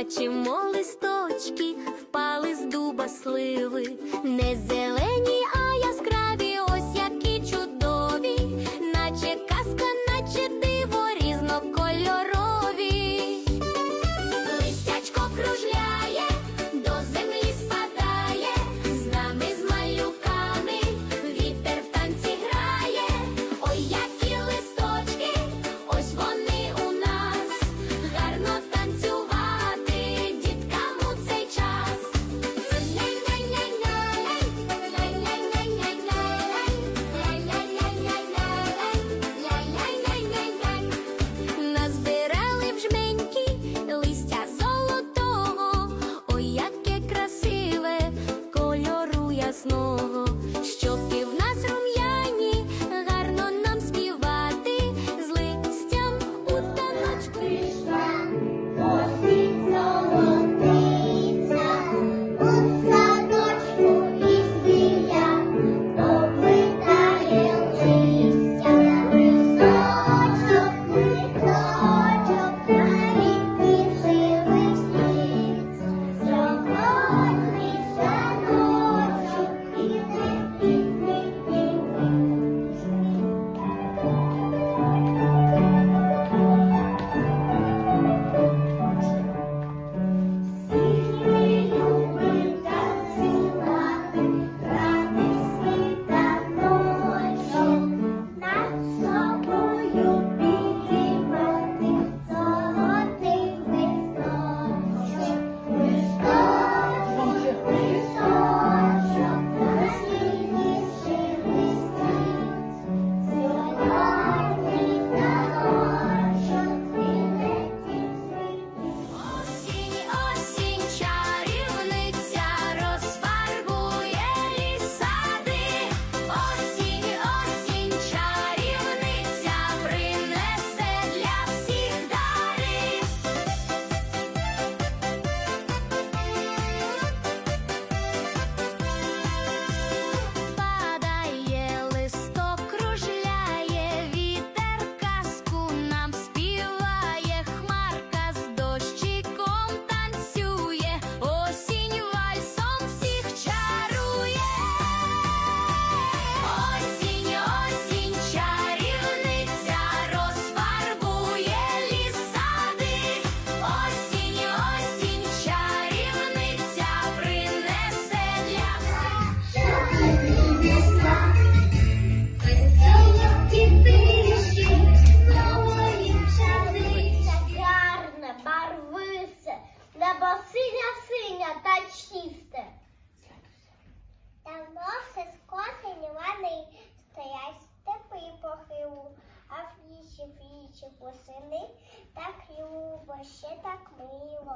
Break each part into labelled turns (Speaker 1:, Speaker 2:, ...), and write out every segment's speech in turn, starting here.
Speaker 1: бачимо листочки, впали з дуба сливи, не зелені. а
Speaker 2: Pocheta comigo.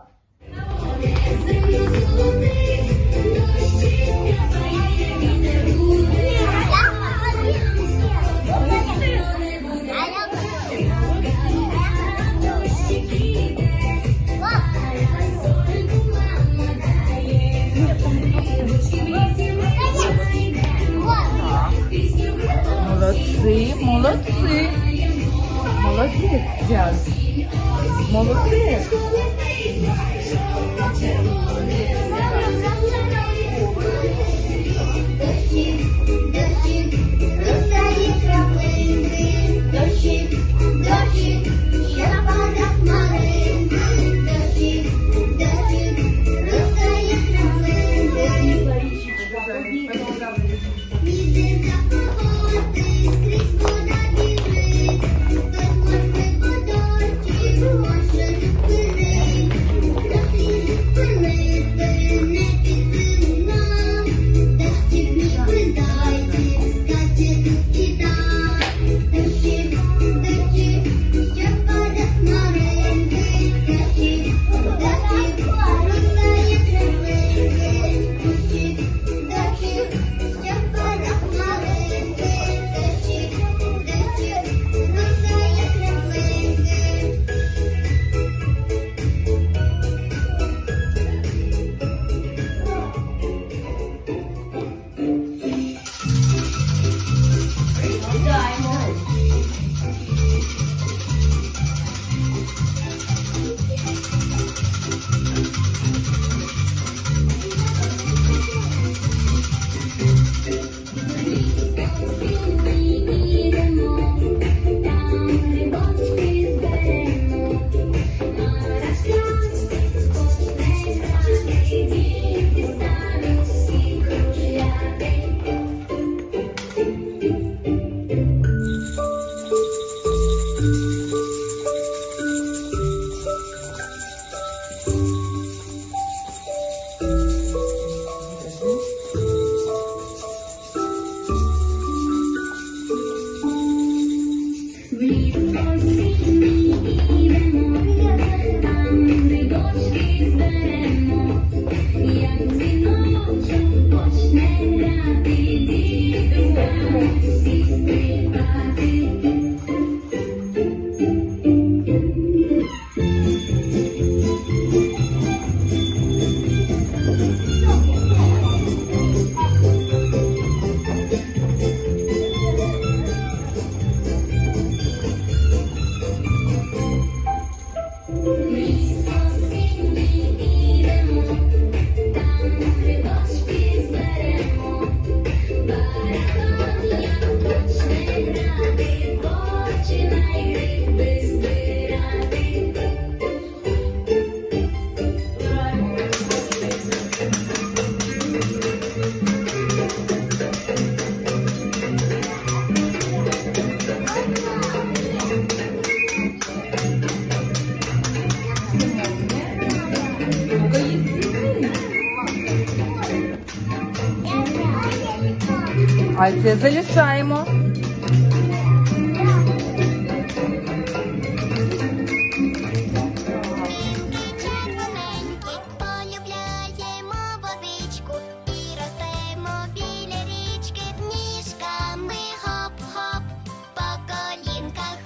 Speaker 3: Sim, mula sim. Молодець, джаз. Молодець.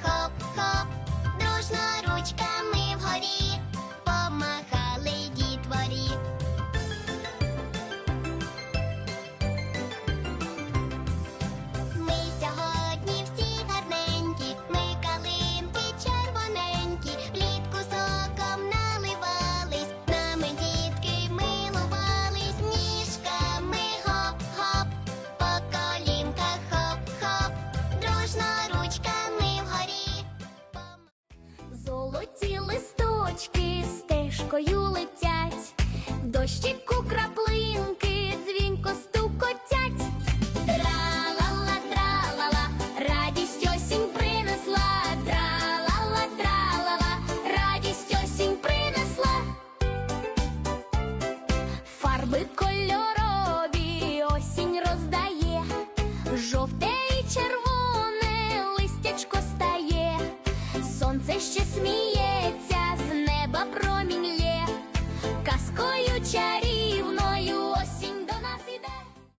Speaker 4: Хоп-хоп, дружно ручками вгорі,
Speaker 1: дощику краплинки, дзвінко стукотять, Тра-ла-ла, тра-ла-ла, радість осінь принесла, Тра-ла-ла, тра-ла-ла, радість осінь принесла, фарби кольорові, осінь роздає, жовте і червоне листячко стає, сонце ще сміється, з неба сміє. Казкою